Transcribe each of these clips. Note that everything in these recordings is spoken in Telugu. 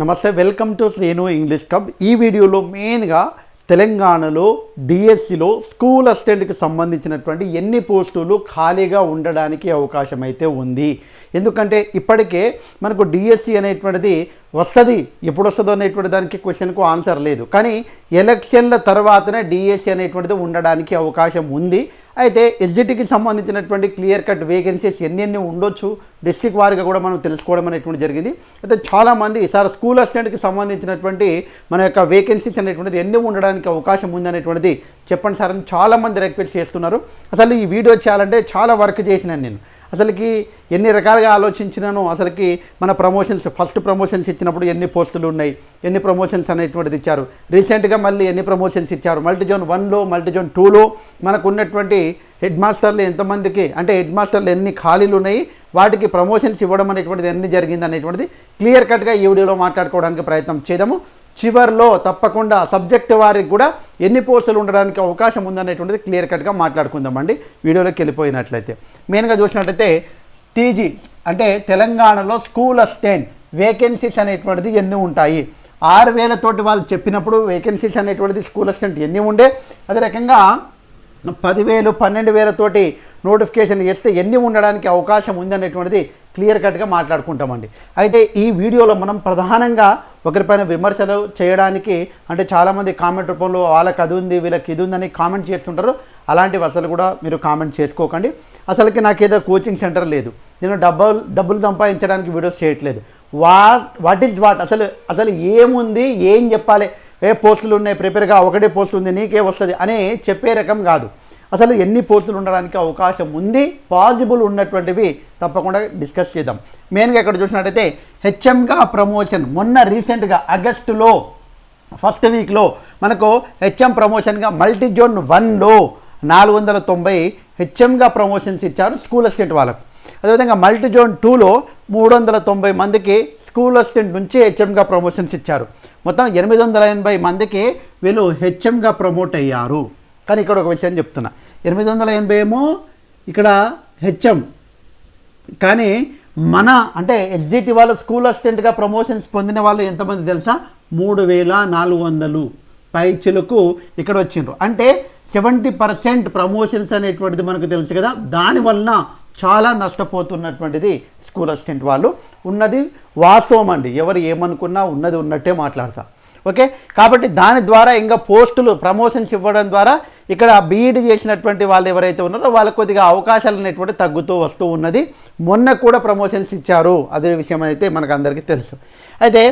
నమస్తే welcome to Srinu English club. ఈ వీడియోలో మెయిన్గా తెలంగాణలో డిఎస్సిలో స్కూల్ అసిస్టెంట్కి సంబంధించినటువంటి ఎన్ని పోస్టులు ఖాళీగా ఉండడానికి అవకాశం అయితే ఉంది. ఎందుకంటే ఇప్పటికే మనకు డిఎస్సి అనేటువంటిది వస్తుంది ఎప్పుడు వస్తుందో అనేటువంటి దానికి క్వశ్చన్కు ఆన్సర్ లేదు. కానీ ఎలక్షన్ల తర్వాతనే డిఎస్సి అనేటువంటిది ఉండడానికి అవకాశం ఉంది. అయితే ఎస్జిటికి సంబంధించినటువంటి క్లియర్ కట్ వేకెన్సీస్ ఎన్ని ఎన్ని ఉండొచ్చు? డిస్ట్రిక్ట్ వారిగా కూడా మనం తెలుసుకోవడం అనేటువంటి జరిగింది. అయితే చాలామంది సార్ స్కూల్ అసిస్టెంట్కి సంబంధించినటువంటి మన యొక్క వేకెన్సీస్ అనేటువంటిది ఎన్ని ఉండడానికి అవకాశం ఉంది అనేటువంటిది చెప్పండి సార్ అని చాలామంది రిక్వెస్ట్ చేస్తున్నారు. అసలు ఈ వీడియో చేయాలంటే చాలా వర్క్ చేసినాను నేను. అసలుకి ఎన్ని రకాలుగా ఆలోచించినాను అసలుకి మన ప్రమోషన్స్ ఫస్ట్ ప్రమోషన్స్ ఇచ్చినప్పుడు ఎన్ని పోస్టులు ఉన్నాయి ఎన్ని ప్రమోషన్స్ అనేటువంటిది ఇచ్చారు. రీసెంట్గా మళ్ళీ ఎన్ని ప్రమోషన్స్ ఇచ్చారు. మల్టీ జోన్ వన్లో మల్టీ జోన్ టూలో మనకు ఉన్నటువంటి హెడ్ మాస్టర్లు ఎంతమందికి అంటే హెడ్ మాస్టర్లు ఎన్ని ఖాళీలు ఉన్నాయి వాటికి ప్రమోషన్స్ ఇవ్వడం అనేటువంటిది ఎన్ని జరిగింది అనేటువంటిది క్లియర్ కట్గా ఈ వీడియోలో మాట్లాడుకోవడానికి ప్రయత్నం చేద్దాము. చివర్లో తప్పకుండా సబ్జెక్ట్ వారికి కూడా ఎన్ని పోస్టులు ఉండడానికి అవకాశం ఉందనేటువంటిది క్లియర్ కట్గా మాట్లాడుకుందామండి. వీడియోలోకి వెళ్ళిపోయినట్లయితే. మెయిన్గా చూసినట్లయితే టీజీ అంటే తెలంగాణలో స్కూల్ అసిస్టెంట్ వేకెన్సీస్ అనేటువంటిది ఎన్ని ఉంటాయి? ఆరు వేలతోటి వాళ్ళు చెప్పినప్పుడు వేకెన్సీస్ అనేటువంటిది స్కూల్ అసిస్టెంట్ ఎన్ని ఉండే? అదే రకంగా పదివేలు పన్నెండు వేలతోటి నోటిఫికేషన్ ఇస్తే ఎన్ని ఉండడానికి అవకాశం ఉందనేటువంటిది క్లియర్ కట్గా మాట్లాడుకుంటామండి. అయితే ఈ వీడియోలో మనం ప్రధానంగా ఒకరిపైన విమర్శలు చేయడానికి అంటే చాలామంది కామెంట్ రూపంలో వాళ్ళకి అది ఉంది వీళ్ళకి ఇది ఉందని కామెంట్ చేస్తుంటారు. అలాంటివి అసలు కూడా మీరు కామెంట్ చేసుకోకండి. అసలుకి నాకేదో కోచింగ్ సెంటర్ లేదు. నేను డబ్బులు డబ్బులు సంపాదించడానికి వీడియోస్ చేయట్లేదు. What what is what? అసలు అసలు ఏముంది? ఏం చెప్పాలి? ఏ పోస్టులు ఉన్నాయి? ప్రిపేర్గా ఒకటే పోస్టులు ఉంది నీకే వస్తుంది అని చెప్పే రకం కాదు. అసలు ఎన్ని పోస్టులు ఉండడానికి అవకాశం ఉంది? పాసిబుల్ ఉన్నటువంటివి తప్పకుండా డిస్కస్ చేద్దాం. మెయిన్గా ఇక్కడ చూసినట్టయితే హెచ్ఎంగా ప్రమోషన్ మొన్న రీసెంట్గా ఆగస్టులో ఫస్ట్ వీక్లో మనకు హెచ్ఎం ప్రమోషన్గా మల్టీ జోన్ వన్లో నాలుగు వందల తొంభై హెచ్ఎంగా ప్రమోషన్స్ ఇచ్చారు స్కూల్ అసిస్టెంట్ వాళ్ళకు. అదేవిధంగా మల్టీ జోన్ టూలో మూడు వందల తొంభై మందికి స్కూల్ అసిస్టెంట్ నుంచి హెచ్ఎంగా ప్రమోషన్స్ ఇచ్చారు. మొత్తం ఎనిమిది వందల ఎనభై మందికి వీళ్ళు హెచ్ఎంగా ప్రమోట్ అయ్యారు. కానీ ఇక్కడ ఒక విషయం చెప్తున్నా. ఎనిమిది వందల ఎనభై ఏమో ఇక్కడ హెచ్ఎం. కానీ మన అంటే ఎస్జిటి వాళ్ళు స్కూల్ అసిస్టెంట్గా ప్రమోషన్స్ పొందిన వాళ్ళు ఎంతమంది తెలుసా? మూడు వేల నాలుగు వందలు పైచులకు ఇక్కడ వచ్చిండ్రు. అంటే సెవెంటీ పర్సెంట్ ప్రమోషన్స్ అనేటువంటిది మనకు తెలుసు కదా? దానివలన చాలా నష్టపోతున్నటువంటిది స్కూల్ అసిస్టెంట్ వాళ్ళు. ఉన్నది వాస్తవం అండి. ఎవరు ఏమనుకున్నా ఉన్నది ఉన్నట్టే మాట్లాడతా. ఓకే? కాబట్టి దాని ద్వారా ఇంకా పోస్టులు ప్రమోషన్స్ ఇవ్వడం ద్వారా ఇక్కడ బీఈడి చేసినటువంటి వాళ్ళు ఎవరైతే ఉన్నారో వాళ్ళకి కొద్దిగా అవకాశాలు అనేటువంటి తగ్గుతూ వస్తూ ఉన్నది. మొన్న కూడా ప్రమోషన్స్ ఇచ్చారు. అదే విషయం అయితే మనకు అందరికీ తెలుసు. అయితే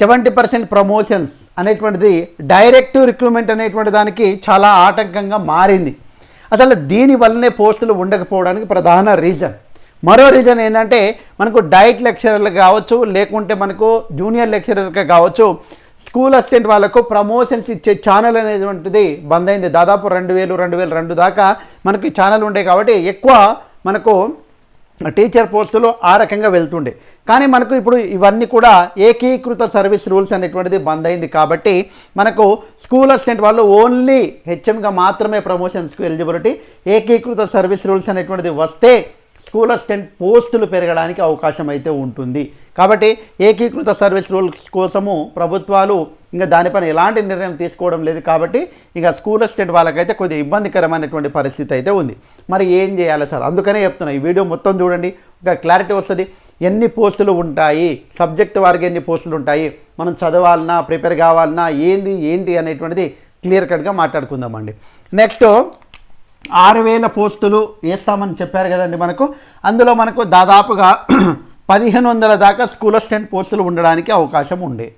సెవెంటీ పర్సెంట్ ప్రమోషన్స్ అనేటువంటిది డైరెక్ట్ రిక్రూట్మెంట్ అనేటువంటి దానికి చాలా ఆటంకంగా మారింది. అసలు దీని వల్లనే పోస్టులు ఉండకపోవడానికి ప్రధాన రీజన్. మరో రీజన్ ఏంటంటే మనకు డైట్ లెక్చరర్లు కావచ్చు లేకుంటే మనకు జూనియర్ లెక్చరర్గా కావచ్చు స్కూల్ అసిస్టెంట్ వాళ్ళకు ప్రమోషన్స్ ఇచ్చే ఛానల్ అనేటువంటిది బంద్ అయింది. దాదాపు రెండు వేలు రెండు వేల రెండు దాకా మనకి ఛానల్ ఉండే కాబట్టి ఎక్కువ మనకు టీచర్ పోస్టులు ఆ రకంగా వెళ్తుండే. కానీ మనకు ఇప్పుడు ఇవన్నీ కూడా ఏకీకృత సర్వీస్ రూల్స్ అనేటువంటిది బంద్ అయింది కాబట్టి మనకు స్కూల్ అసిస్టెంట్ వాళ్ళు ఓన్లీ హెచ్ఎంగా మాత్రమే ప్రమోషన్స్కి ఎలిజిబిలిటీ ఏకీకృత సర్వీస్ రూల్స్ అనేటువంటిది వస్తే స్కూల్ అసిస్టెంట్ పోస్టులు పెరగడానికి అవకాశం అయితే ఉంటుంది. కాబట్టి ఏకీకృత సర్వీస్ రూల్స్ కోసము ప్రభుత్వాలు ఇంకా దానిపైన ఎలాంటి నిర్ణయం తీసుకోవడం లేదు కాబట్టి ఇంకా స్కూల్ అసిస్టెంట్ వాళ్ళకైతే కొద్దిగా ఇబ్బందికరమైనటువంటి పరిస్థితి అయితే ఉంది. మరి ఏం చేయాలి సార్? అందుకనే చెప్తున్నా ఈ వీడియో మొత్తం చూడండి ఒక క్లారిటీ వస్తుంది. ఎన్ని పోస్టులు ఉంటాయి? సబ్జెక్ట్ వారికి ఎన్ని పోస్టులు ఉంటాయి? మనం చదవాలన్నా ప్రిపేర్ కావాలన్నా ఏంది ఏంటి అనేటువంటిది క్లియర్ కట్గా మాట్లాడుకుందామండి. నెక్స్ట్ ఆరు వేల పోస్టులు వేస్తామని చెప్పారు కదండి మనకు. అందులో మనకు దాదాపుగా పదిహేను వందల దాకా స్కూల్ అసిస్టెంట్ పోస్టులు ఉండడానికి అవకాశం ఉండే.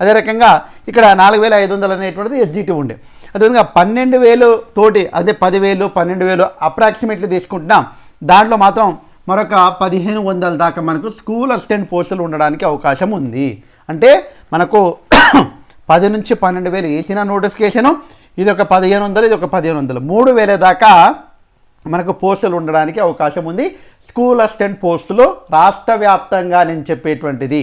అదే రకంగా ఇక్కడ నాలుగు వేల ఐదు వందలు అనేటువంటిది ఎస్జిటి ఉండే. అదేవిధంగా పన్నెండు వేలు తోటి అదే పదివేలు పన్నెండు వేలు అప్రాక్సిమేట్లీ తీసుకుంటున్నాం. దాంట్లో మాత్రం మరొక పదిహేను వందల దాకా మనకు స్కూల్ అసిస్టెంట్ పోస్టులు ఉండడానికి అవకాశం ఉంది. అంటే మనకు పది నుంచి పన్నెండు వేలు వేసిన నోటిఫికేషను ఇది ఒక పదిహేను వందలు ఇది ఒక పదిహేను వందలు. మూడు వేల దాకా మనకు పోస్టులు ఉండడానికి అవకాశం ఉంది. స్కూల్ అసిస్టెంట్ పోస్టులు రాష్ట్ర వ్యాప్తంగా నేను చెప్పేటువంటిది.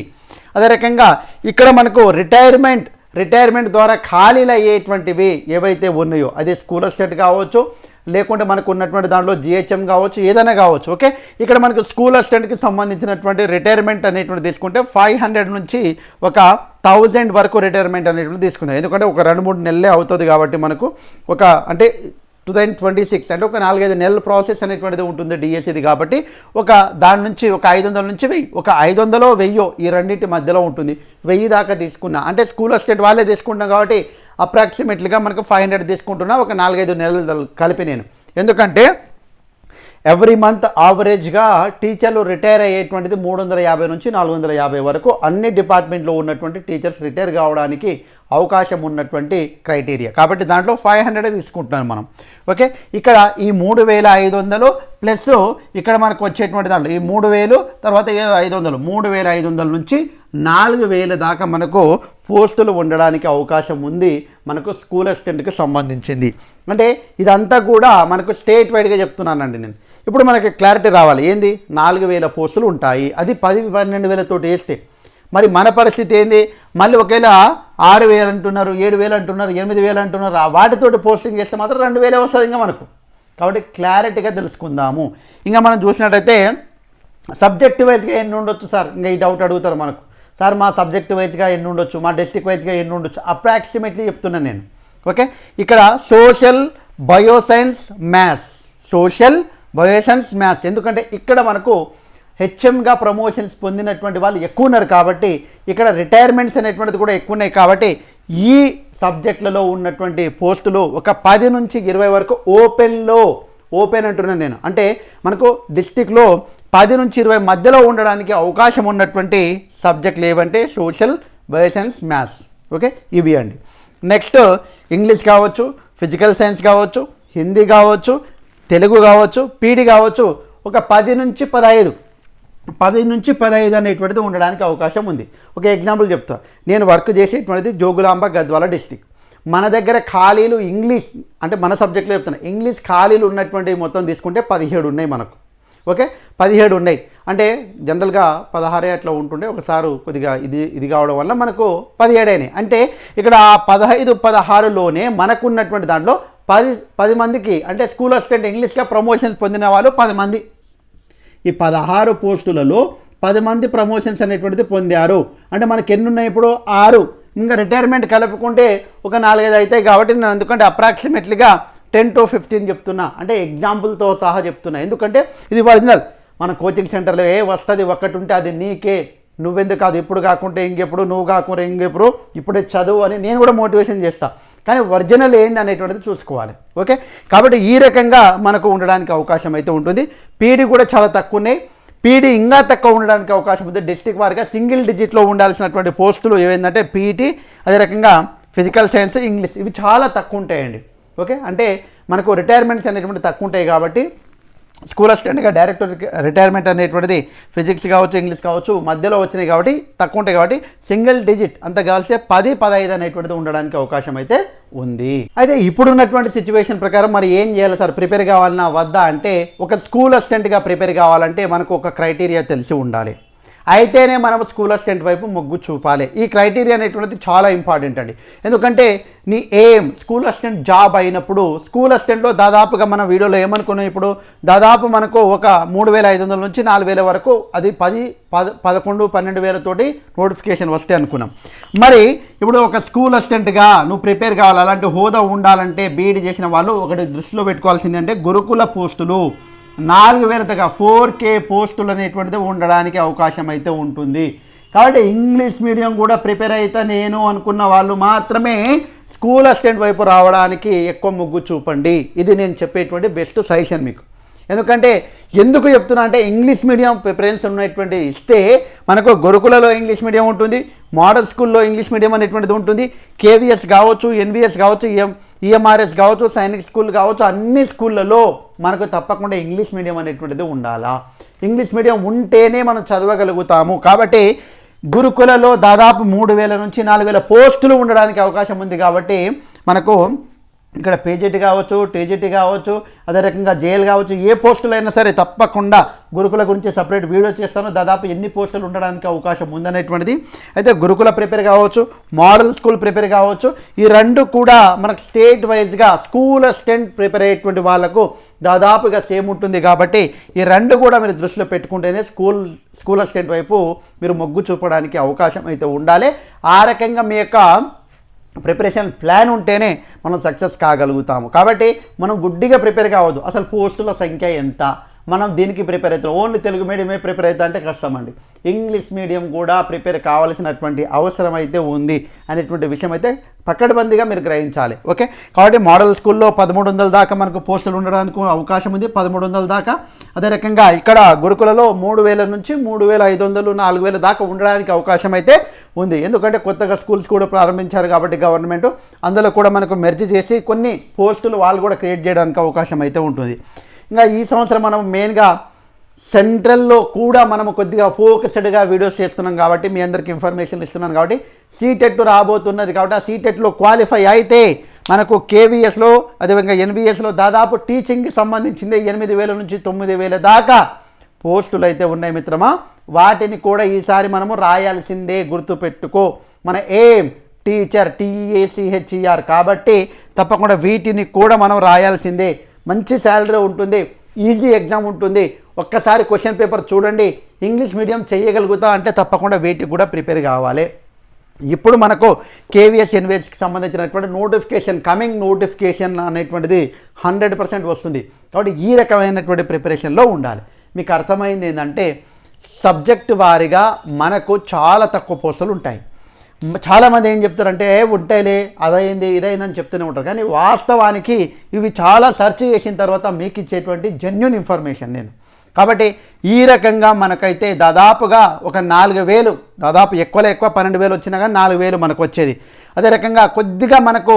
అదే రకంగా ఇక్కడ మనకు రిటైర్మెంట్ రిటైర్మెంట్ ద్వారా ఖాళీలు అయ్యేటువంటివి ఏవైతే ఉన్నాయో అది స్కూల్ అసిస్టెంట్ కావచ్చు లేకుంటే మనకు ఉన్నటువంటి దాంట్లో జిహెచ్ఎం కావచ్చు ఏదైనా కావచ్చు ఓకే? ఇక్కడ మనకు స్కూల్ అసిస్టెంట్కి సంబంధించినటువంటి రిటైర్మెంట్ అనేటువంటి తీసుకుంటే ఫైవ్ హండ్రెడ్ నుంచి ఒక థౌజండ్ వరకు రిటైర్మెంట్ అనేటువంటి తీసుకుందాం. ఎందుకంటే ఒక రెండు మూడు నెలలే అవుతుంది కాబట్టి మనకు ఒక అంటే టూ థౌజండ్ ట్వంటీ సిక్స్ అంటే ఒక నాలుగైదు నెలల ప్రాసెస్ అనేటువంటిది ఉంటుంది డిఎస్సిది కాబట్టి ఒక దాని నుంచి ఒక ఐదు వందల నుంచి వెయ్యి ఒక ఐదు వందలో వెయ్యో ఈ రెండింటి మధ్యలో ఉంటుంది. వెయ్యి దాకా తీసుకున్నా. అంటే స్కూల్ అసిస్టెంట్ వాళ్ళే తీసుకుంటాం కాబట్టి అప్రాక్సిమేట్లీగా మనకు ఫైవ్ హండ్రెడ్ తీసుకుంటున్నా ఒక నాలుగైదు నెలలు కలిపి నేను. ఎందుకంటే ఎవ్రీ మంత్ ఆవరేజ్గా టీచర్లు రిటైర్ అయ్యేటువంటిది మూడు వందల యాభై నుంచి నాలుగు వందల యాభై వరకు అన్ని డిపార్ట్మెంట్లో ఉన్నటువంటి టీచర్స్ రిటైర్ కావడానికి అవకాశం ఉన్నటువంటి క్రైటీరియా. కాబట్టి దాంట్లో ఫైవ్ హండ్రెడ్ తీసుకుంటున్నాం మనం. ఓకే? ఇక్కడ ఈ మూడు వేల ఐదు వందలు ప్లస్ ఇక్కడ మనకు వచ్చేటువంటి దాంట్లో ఈ మూడు వేలు తర్వాత ఏదో ఐదు వందలు? మూడు వేల ఐదు వందల నుంచి నాలుగు వేల దాకా మనకు పోస్టులు ఉండడానికి అవకాశం ఉంది మనకు స్కూల్ అసిస్టెంట్కి సంబంధించింది. అంటే ఇదంతా కూడా మనకు స్టేట్ వైడ్గా చెప్తున్నానండి నేను. ఇప్పుడు మనకి క్లారిటీ రావాలి. ఏంది? నాలుగు వేల పోస్టులు ఉంటాయి. అది పది పన్నెండు వేలతోటి వేస్తే. మరి మన పరిస్థితి ఏంది? మళ్ళీ ఒకవేళ ఆరు వేలు అంటున్నారు ఏడు వేలు అంటున్నారు ఎనిమిది వేలు అంటున్నారు. వాటితోటి పోస్టింగ్ చేస్తే మాత్రం రెండు వేలే వస్తుంది ఇంకా మనకు. కాబట్టి క్లారిటీగా తెలుసుకుందాము. ఇంకా మనం చూసినట్టయితే సబ్జెక్ట్ వైజ్గా ఎన్ని ఉండొచ్చు సార్? ఇంకా ఈ డౌట్ అడుగుతారు మనకు. సార్ మా సబ్జెక్ట్ వైజ్గా ఎన్ని ఉండొచ్చు మా డిస్ట్రిక్ట్ వైజ్గా ఎన్ని ఉండొచ్చు అప్రాక్సిమేట్లీ చెప్తున్నాను నేను. ఓకే ఇక్కడ social bioscience maths social bioscience maths ఎందుకంటే ఇక్కడ మనకు హెచ్ఎంగా ప్రమోషన్స్ పొందినటువంటి వాళ్ళు ఎక్కువ ఉన్నారు కాబట్టి ఇక్కడ రిటైర్మెంట్స్ అనేటువంటిది కూడా ఎక్కువ ఉన్నాయి కాబట్టి ఈ సబ్జెక్టులలో ఉన్నటువంటి పోస్టులు ఒక పది నుంచి ఇరవై వరకు ఓపెన్లో ఓపెన్ అంటున్నాను నేను. అంటే మనకు డిస్టిక్లో పది నుంచి ఇరవై మధ్యలో ఉండడానికి అవకాశం ఉన్నటువంటి సబ్జెక్టులు ఏవంటే సోషల్ బయోసైన్స్ మ్యాథ్స్. ఓకే? ఇవి అండి. నెక్స్ట్ ఇంగ్లీష్ కావచ్చు ఫిజికల్ సైన్స్ కావచ్చు హిందీ కావచ్చు తెలుగు కావచ్చు పీడి కావచ్చు ఒక పది నుంచి పదహైదు. పది నుంచి పదహైదు అనేటువంటిది ఉండడానికి అవకాశం ఉంది. ఒక ఎగ్జాంపుల్ చెప్తా. నేను వర్క్ చేసేటువంటిది జోగులాంబ గద్వాల డిస్టిక్. మన దగ్గర ఖాళీలు ఇంగ్లీష్ అంటే మన సబ్జెక్ట్లో చెప్తున్నా ఇంగ్లీష్ ఖాళీలు ఉన్నటువంటి మొత్తం తీసుకుంటే పదిహేడు ఉన్నాయి మనకు. ఓకే? పదిహేడు ఉన్నాయి. అంటే జనరల్గా పదహారే అట్లా ఉంటుండే. ఒకసారి కొద్దిగా ఇది ఇది కావడం వల్ల మనకు పదిహేడైనాయి అంటే ఇక్కడ పదహైదు పదహారులోనే మనకున్నటువంటి దాంట్లో పది పది మందికి అంటే స్కూల్ అసిస్టెంట్ ఇంగ్లీష్గా ప్రమోషన్స్ పొందిన వాళ్ళు పది మంది. ఈ పదహారు పోస్టులలో పది మంది ప్రమోషన్స్ అనేటువంటిది పొందారు. అంటే మనకి ఎన్ని ఉన్నాయి ఇప్పుడు? ఆరు. ఇంకా రిటైర్మెంట్ కలుపుకుంటే ఒక నాలుగైదు అవుతాయి కాబట్టి నేను ఎందుకంటే అప్రాక్సిమేట్లీగా టెన్ టు ఫిఫ్టీన్ చెప్తున్నా. అంటే ఎగ్జాంపుల్తో సహా చెప్తున్నా. ఎందుకంటే ఇది ఒరిజినల్. మన కోచింగ్ సెంటర్లో ఏ వస్తుంది ఒక్కటి ఉంటే అది నీకే. నువ్వెందుకు కాదు? ఇప్పుడు కాకుంటే ఇంకెప్పుడు? నువ్వు కాకుండా ఇంకెప్పుడు? ఇప్పుడే చదువు అని నేను కూడా మోటివేషన్ చేస్తాను కానీ ఒరిజినల్ ఏంది అనేటువంటిది చూసుకోవాలి. ఓకే? కాబట్టి ఈ రకంగా మనకు ఉండడానికి అవకాశం అయితే ఉంటుంది. పీడీ కూడా చాలా తక్కువ ఉన్నాయి. పీడీ ఇంకా తక్కువ ఉండడానికి అవకాశం ఉంది. డిస్టిక్ వారిగా సింగిల్ డిజిట్లో ఉండాల్సినటువంటి పోస్టులు ఏమైందంటే పీఈటీ అదే రకంగా ఫిజికల్ సైన్స్ ఇంగ్లీష్ ఇవి చాలా తక్కువ ఉంటాయండి. ఓకే? అంటే మనకు రిటైర్మెంట్స్ అనేటువంటి తక్కువ ఉంటాయి కాబట్టి స్కూల్ అసిస్టెంట్గా డైరెక్ట్ రిటైర్మెంట్ అనేటువంటిది ఫిజిక్స్ కావచ్చు ఇంగ్లీష్ కావచ్చు మధ్యలో వచ్చినాయి కాబట్టి తక్కువ ఉంటాయి కాబట్టి సింగిల్ డిజిట్ అంత కలిసే పది పదహైదు అనేటువంటిది ఉండడానికి అవకాశం అయితే ఉంది. అయితే ఇప్పుడున్నటువంటి సిచ్యువేషన్ ప్రకారం మరి ఏం చేయాలి సార్? ప్రిపేర్ కావాలన్నా వద్దా? అంటే ఒక స్కూల్ అసిస్టెంట్గా ప్రిపేర్ కావాలంటే మనకు ఒక క్రైటీరియా తెలిసి ఉండాలి. అయితేనే మనం స్కూల్ అసిస్టెంట్ వైపు మొగ్గు చూపాలి. ఈ క్రైటీరియా అనేటువంటిది చాలా ఇంపార్టెంట్ అండి. ఎందుకంటే నీ ఏం స్కూల్ అసిస్టెంట్ జాబ్ అయినప్పుడు స్కూల్ అసిస్టెంట్లో దాదాపుగా మన వీడియోలో ఏమనుకున్నాం ఇప్పుడు? దాదాపు మనకు ఒక మూడు వేల ఐదు వందల నుంచి నాలుగు వేల వరకు అది పది పద పదకొండు పన్నెండు వేలతోటి నోటిఫికేషన్ వస్తే అనుకున్నాం. మరి ఇప్పుడు ఒక స్కూల్ అసిస్టెంట్గా నువ్వు ప్రిపేర్ కావాలి అలాంటి హోదా ఉండాలంటే బీఈడి చేసిన వాళ్ళు ఒకటి దృష్టిలో పెట్టుకోవాల్సింది అంటే గురుకుల పోస్టులు. నాలుగు వేల దగ్గర ఫోర్ కే పోస్టులు అనేటువంటిది ఉండడానికి అవకాశం అయితే ఉంటుంది. కాబట్టి ఇంగ్లీష్ మీడియం కూడా ప్రిపేర్ అయితే నేను అనుకున్న వాళ్ళు మాత్రమే స్కూల్ అసిస్టెంట్ వైపు రావడానికి ఎక్కువ మొగ్గు చూపండి. ఇది నేను చెప్పేటువంటి బెస్ట్ సజెషన్ మీకు. ఎందుకంటే ఎందుకు చెప్తున్నా అంటే ఇంగ్లీష్ మీడియం ప్రిఫరెన్స్ ఉన్నటువంటి ఇస్తే మనకు గురుకులలో ఇంగ్లీష్ మీడియం ఉంటుంది మోడల్ స్కూల్లో ఇంగ్లీష్ మీడియం అనేటువంటిది ఉంటుంది కేవీఎస్ కావచ్చు ఎన్విఎస్ కావచ్చు ఈఎం ఈఎంఆర్ఎస్ కావచ్చు సైనిక్ స్కూల్ కావచ్చు అన్ని స్కూళ్ళలో మనకు తప్పకుండా ఇంగ్లీష్ మీడియం అనేటువంటిది ఉండాలా? ఇంగ్లీష్ మీడియం ఉంటేనే మనం చదవగలుగుతాము. కాబట్టి గురుకులలో దాదాపు మూడు వేల నుంచి నాలుగు వేల పోస్టులు ఉండడానికి అవకాశం ఉంది కాబట్టి మనకు ఇక్కడ పేజెట్ కావచ్చు టీజెట్ కావచ్చు అదే రకంగా జైల్ కావచ్చు ఏ పోస్టులు అయినా సరే తప్పకుండా గురుకుల గురించి సపరేట్ వీడియో చేస్తాను. దాదాపు ఎన్ని పోస్టులు ఉండడానికి అవకాశం ఉందనేటువంటిది. అయితే గురుకుల ప్రిపేర్ కావచ్చు మోడల్ స్కూల్ ప్రిపేర్ కావచ్చు ఈ రెండు కూడా మనకు స్టేట్ వైజ్గా స్కూల్ అసిస్టెంట్ ప్రిపేర్ అయ్యేటువంటి వాళ్ళకు దాదాపుగా సేమ్ ఉంటుంది కాబట్టి ఈ రెండు కూడా మీరు దృష్టిలో పెట్టుకుంటేనే స్కూల్ స్కూల్ అసిస్టెంట్ వైపు మీరు మొగ్గు చూపడానికి అవకాశం అయితే ఉండాలి. ఆ రకంగా మీ యొక్క ప్రిపరేషన్ ప్లాన్ ఉంటేనే మనం సక్సెస్ కాగలుగుతాము. కాబట్టి మనం గుడ్డిగా ప్రిపేర్ కావద్దు. అసలు పోస్టుల సంఖ్య ఎంత? మనం దీనికి ప్రిపేర్ అవుతాం ఓన్లీ తెలుగు మీడియమే ప్రిపేర్ అవుతా అంటే కష్టం అండి. ఇంగ్లీష్ మీడియం కూడా ప్రిపేర్ కావాల్సినటువంటి అవసరం అయితే ఉంది అనేటువంటి విషయం అయితే పక్కడబందిగా మీరు గ్రహించాలి. ఓకే? కాబట్టి మోడల్ స్కూల్లో పదమూడు వందల దాకా మనకు పోస్టులు ఉండడానికి అవకాశం ఉంది. పదమూడు వందల దాకా. అదే రకంగా ఇక్కడ గురుకులలో మూడు వేల నుంచి మూడు వేల ఐదు వందలు నాలుగు వేల దాకా ఉండడానికి అవకాశం అయితే ఉంది. ఎందుకంటే కొత్తగా స్కూల్స్ కూడా ప్రారంభించారు కాబట్టి గవర్నమెంట్. అందులో కూడా మనకు మెర్జ్ చేసి కొన్ని పోస్టులు వాళ్ళు కూడా క్రియేట్ చేయడానికి అవకాశం అయితే ఉంటుంది. ఇంకా ఈ సంవత్సరం మనం మెయిన్గా సెంట్రల్లో కూడా మనం కొద్దిగా ఫోకస్డ్గా వీడియోస్ చేస్తున్నాం కాబట్టి మీ అందరికి ఇన్ఫర్మేషన్ ఇస్తున్నాను కాబట్టి సీటెట్ రాబోతున్నది కాబట్టి ఆ సీటెట్లో క్వాలిఫై అయితే మనకు కేవీఎస్లో అదేవిధంగా ఎన్విఎస్లో దాదాపు టీచింగ్కి సంబంధించింది ఎనిమిది వేల నుంచి తొమ్మిది వేల దాకా పోస్టులు అయితే ఉన్నాయి మిత్రమా. వాటిని కూడా ఈసారి మనము రాయాల్సిందే గుర్తుపెట్టుకో. మన ఏం టీచర్ టీఏసిహెచ్ఈఆర్ కాబట్టి తప్పకుండా వీటిని కూడా మనం రాయాల్సిందే. మంచి శాలరీ ఉంటుంది ఈజీ ఎగ్జామ్ ఉంటుంది. ఒక్కసారి క్వశ్చన్ పేపర్ చూడండి ఇంగ్లీష్ మీడియం చేయగలుగుతా అంటే తప్పకుండా వీటికి కూడా ప్రిపేర్ కావాలి. ఇప్పుడు మనకు కేవీఎస్ ఎన్విఎస్కి సంబంధించినటువంటి నోటిఫికేషన్ కమింగ్ నోటిఫికేషన్ అనేటువంటిది హండ్రెడ్ పర్సెంట్ వస్తుంది. కాబట్టి ఈ రకమైనటువంటి ప్రిపరేషన్లో ఉండాలి. మీకు అర్థమైంది ఏంటంటే సబ్జెక్ట్ వారిగా మనకు చాలా తక్కువ పోస్టులు ఉంటాయి. చాలామంది ఏం చెప్తారంటే ఉంటాయిలే అదైంది ఇదైందని చెప్తూనే ఉంటారు. కానీ వాస్తవానికి ఇవి చాలా సెర్చ్ చేసిన తర్వాత మీకు ఇచ్చేటువంటి జెన్యున్ ఇన్ఫర్మేషన్ నేను. కాబట్టి ఈ రకంగా మనకైతే దాదాపుగా ఒక నాలుగు వేలు దాదాపు ఎక్కువలో ఎక్కువ పన్నెండు వేలు వచ్చినా కానీ నాలుగు వేలు మనకు వచ్చేది. అదే రకంగా కొద్దిగా మనకు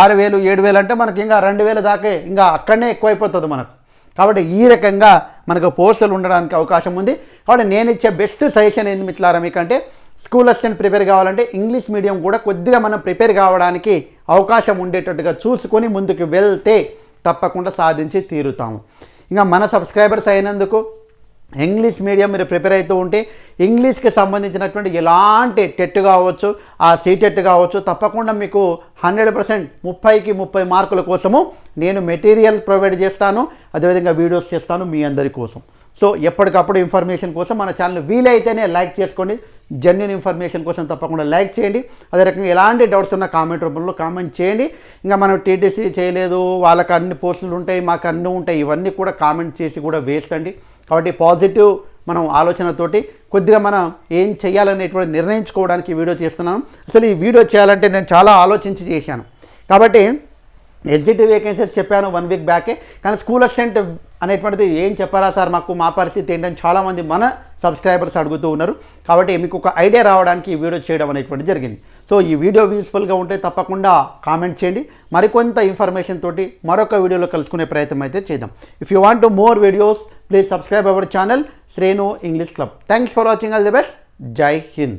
ఆరు వేలు ఏడు వేలు అంటే మనకి ఇంకా రెండు వేల దాకా ఇంకా అక్కడనే ఎక్కువైపోతుంది మనకు. కాబట్టి ఈ రకంగా మనకు పోస్టులు ఉండడానికి అవకాశం ఉంది. కాబట్టి నేను ఇచ్చే బెస్ట్ సజెషన్ ఏంది మిట్లారా మీకంటే స్కూల్ అసిస్టెంట్ ప్రిపేర్ కావాలంటే ఇంగ్లీష్ మీడియం కూడా కొద్దిగా మనం ప్రిపేర్ కావడానికి అవకాశం ఉండేటట్టుగా చూసుకొని ముందుకు వెళ్తే తప్పకుండా సాధించి తీరుతాము. ఇంకా మన సబ్స్క్రైబర్స్ అయినందుకు ఇంగ్లీష్ మీడియం మీరు ప్రిపేర్ అవుతూ ఉంటే ఇంగ్లీష్కి సంబంధించినటువంటి ఎలాంటి టెట్ కావచ్చు ఆ సీటెట్ కావచ్చు తప్పకుండా మీకు హండ్రెడ్ పర్సెంట్ ముప్పైకి ముప్పై మార్కుల కోసము నేను మెటీరియల్ ప్రొవైడ్ చేస్తాను. అదేవిధంగా వీడియోస్ చేస్తాను మీ అందరి కోసం. సో ఎప్పటికప్పుడు ఇన్ఫర్మేషన్ కోసం మన ఛానల్ వీలైతేనే లైక్ చేసుకోండి. జెన్యున్ ఇన్ఫర్మేషన్ కోసం తప్పకుండా లైక్ చేయండి. అదే రకంగా ఎలాంటి డౌట్స్ ఉన్నా కామెంట్ రూపంలో కామెంట్ చేయండి. ఇంకా మనం టీటీసీ చేయలేదు వాళ్ళకి అన్ని పోస్టులు ఉంటాయి మాకు అన్నీ ఉంటాయి ఇవన్నీ కూడా కామెంట్ చేసి కూడా వేస్ట్ అండి. కాబట్టి పాజిటివ్ మనం ఆలోచనతోటి కొద్దిగా మనం ఏం చేయాలనేటువంటి నిర్ణయించుకోవడానికి వీడియో చేస్తున్నాను అసలు ఈ వీడియో చేయాలంటే నేను చాలా ఆలోచించి చేశాను. కాబట్టి ఎస్జిటి వేకెన్సీస్ చెప్పాను వన్ వీక్ బ్యాకే కానీ స్కూల్ అసిస్టెంట్ అనేటువంటిది ఏం చెప్పారా సార్ మాకు? మా పరిస్థితి ఏంటని చాలామంది మన సబ్స్క్రైబర్స్ అడుగుతూ ఉన్నారు. కాబట్టి మీకు ఒక ఐడియా రావడానికి ఈ వీడియో చేయడం అనేటువంటి జరిగింది. సో ఈ వీడియో యూస్ఫుల్గా ఉంటే తప్పకుండా కామెంట్ చేయండి. మరికొంత ఇన్ఫర్మేషన్ తోటి మరొక వీడియోలో కలుసుకునే ప్రయత్నం అయితే చేద్దాం. If you want more videos please subscribe our channel Srinu English club thanks for watching all the best జై హింద్